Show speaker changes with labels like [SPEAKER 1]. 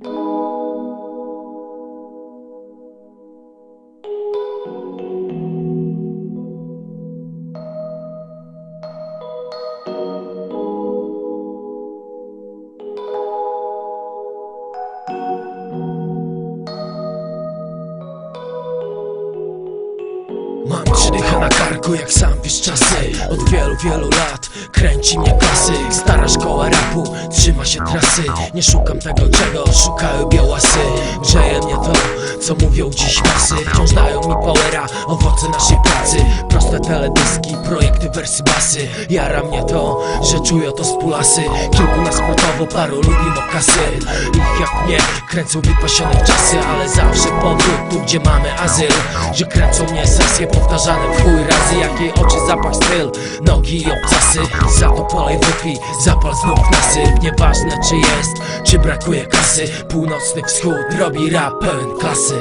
[SPEAKER 1] Mam trzydycha na karku, jak sam wiesz czasy. Od wielu, wielu lat kręci mnie klasyk Stara szkoła rapu, trzyma się trasy. Nie szukam tego, czego szukają białasy Grzeje mnie to, co mówią dziś masy Wciąż dają mi powera, owoce naszej pracy. Proste teledyski, projekty, wersy, basy. Jara mnie to, że czuję to z pulasy. Kilku na sportowo, paru lubi mokasy Ich jak mnie kręcą wypasione czasy Ale zawsze powrót tu, gdzie mamy azyl. Że kręcą mnie sesje powtarzane w chuj razy Jak jej oczy, zapach, styl, nogi i obcasy Za to polej wypij, zapal znów nasyp Nieważne czy jest, czy brakuje kasy. Północny wschód robi rap pełen klasy